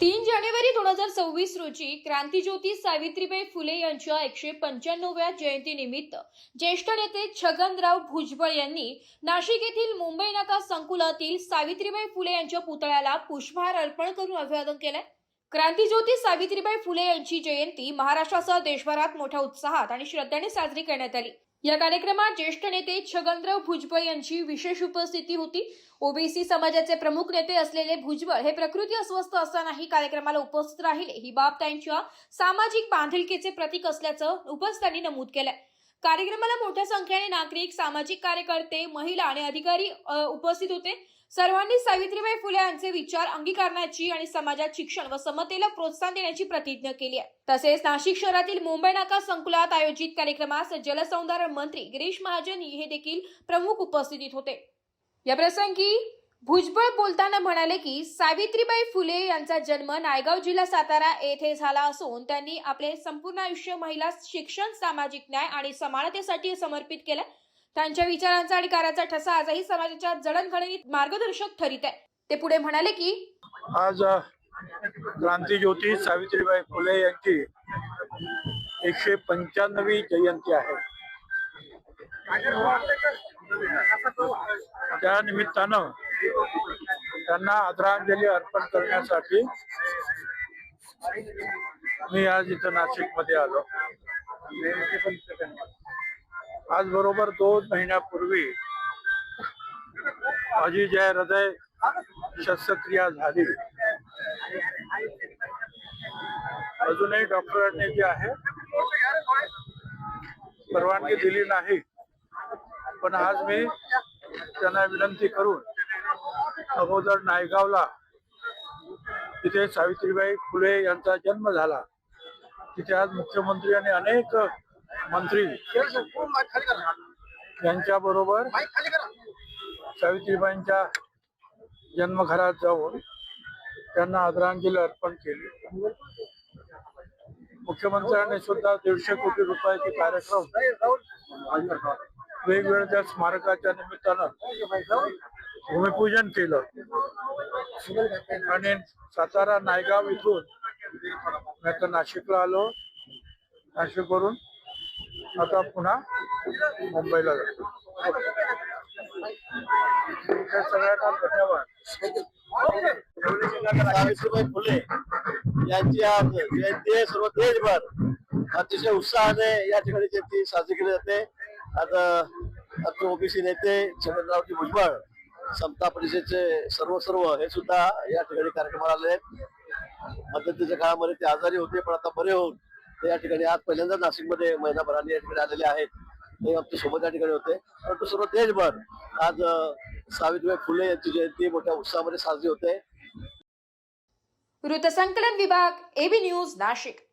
तीन जानेवारी दोन हजार सव्वीस रोजी क्रांतीज्योती सावित्रीबाई फुले यांच्या एकशे पंच्याण्णव्या जयंतीनिमित्त ज्येष्ठ नेते छगनराव भुजबळ यांनी नाशिक येथील मुंबई नाका संकुलातील सावित्रीबाई फुले यांच्या पुतळ्याला पुष्पहार अर्पण करून अभिवादन केलंय. क्रांतीज्योती सावित्रीबाई फुले यांची जयंती महाराष्ट्रासह देशभरात मोठ्या उत्साहात आणि श्रद्धेने साजरी करण्यात आली. या कार्यक्रमात ज्येष्ठ नेते छगनराव भुजबळ यांची विशेष उपस्थिती होती. ओबीसी समाजाचे प्रमुख नेते असलेले भुजबळ हे प्रकृती अस्वस्थ असतानाही कार्यक्रमाला उपस्थित राहिले. ही बाब त्यांच्या सामाजिक बांधिलकीचे प्रतीक असल्याचं उपस्थितांनी नमूद केलंय. कार्यक्रमाला मोठ्या संख्येने नागरिक सामाजिक कार्यकर्ते महिला आणि अधिकारी उपस्थित होते. सर्वांनी सावित्रीबाई फुले यांचे विचार अंगीकारण्याची आणि समाजात शिक्षण व समतेला प्रोत्साहन देण्याची प्रतिज्ञा केली आहे. तसेच नाशिक शहरातील मुंबई नाका संकुलात आयोजित कार्यक्रमास जलसंधारण मंत्री गिरीश महाजन हे देखील प्रमुख उपस्थितीत होते. या प्रसंगी भुजबळ बोलताना म्हणाले की सावित्रीबाई फुले यांचा जन्म नायगाव जिल्हा सातारा येथे झाला असून त्यांनी आपले संपूर्ण आयुष्य महिला शिक्षण सामाजिक न्याय आणि समानतेसाठी समर्पित केलं. त्यांच्या विचारांचा आणि कार्याचा ठसा आजही समाजाच्या जडणघडणीत मार्गदर्शक ठरीत आहे. ते पुढे म्हणाले की आज क्रांती क्रांतीज्योती सावित्रीबाई फुले यांची एकशे पंच्याण्णवी जयंती आहे. त्या निमित्तानं त्यांना आदरांजली अर्पण करण्यासाठी मी आज इथं नाशिकमध्ये आलो. आज बरोबर दोन महिन्यापूर्वी माझी जय हृदय शस्त्रक्रिया झाली. अजूनही डॉक्टरांनी जे आहे परवानगी दिली नाही. पण आज मी त्यांना विनंती करून अगोदर नायगावला तिथे सावित्रीबाई फुले यांचा जन्म झाला. तिथे आज मुख्यमंत्री आणि अनेक मंत्री. यांच्या बरोबर सावित्रीबाईंच्या जन्मघरात जाऊन त्यांना आदरांजली अर्पण केली. मुख्यमंत्र्यांनी सुद्धा दीडशे कोटी रुपयाचे कार्यक्रम वेगवेगळ्या स्मारकाच्या निमित्तानं भूमिपूजन केलं. आणि सातारा नायगाव इथून मी आता नाशिकला आलो. नाशिकवरून आता पुन्हा मुंबईला जातो सगळ्यांना धन्यवाद. सावित्रीबाई फुले यांची आज जयंती आहे. सर्व देशभर अतिशय उत्साहाने या ठिकाणी जयंती साजरी केली जाते. आता आता ओबीसी नेते छगनरावजी भुजबळ समता परिषदेचे सर्व सर्व हे सुद्धा या ठिकाणी कार्यक्रमाला आले आहेत. मध्यंतरीच्या काळामध्ये ते आजारी होते पण आता बरे होऊन या ठिकाणी आज पहिल्यांदा नाशिकमध्ये महिनाभराने या ठिकाणी आलेले आहेत. ते आमच्यासोबत या ठिकाणी होते. परंतु सर्व देशभर आज सावित्रीबाई फुले यांची जयंती मोठ्या उत्साहामध्ये साजरी होते. वृत्तसंकलन विभाग एबी न्यूज नाशिक.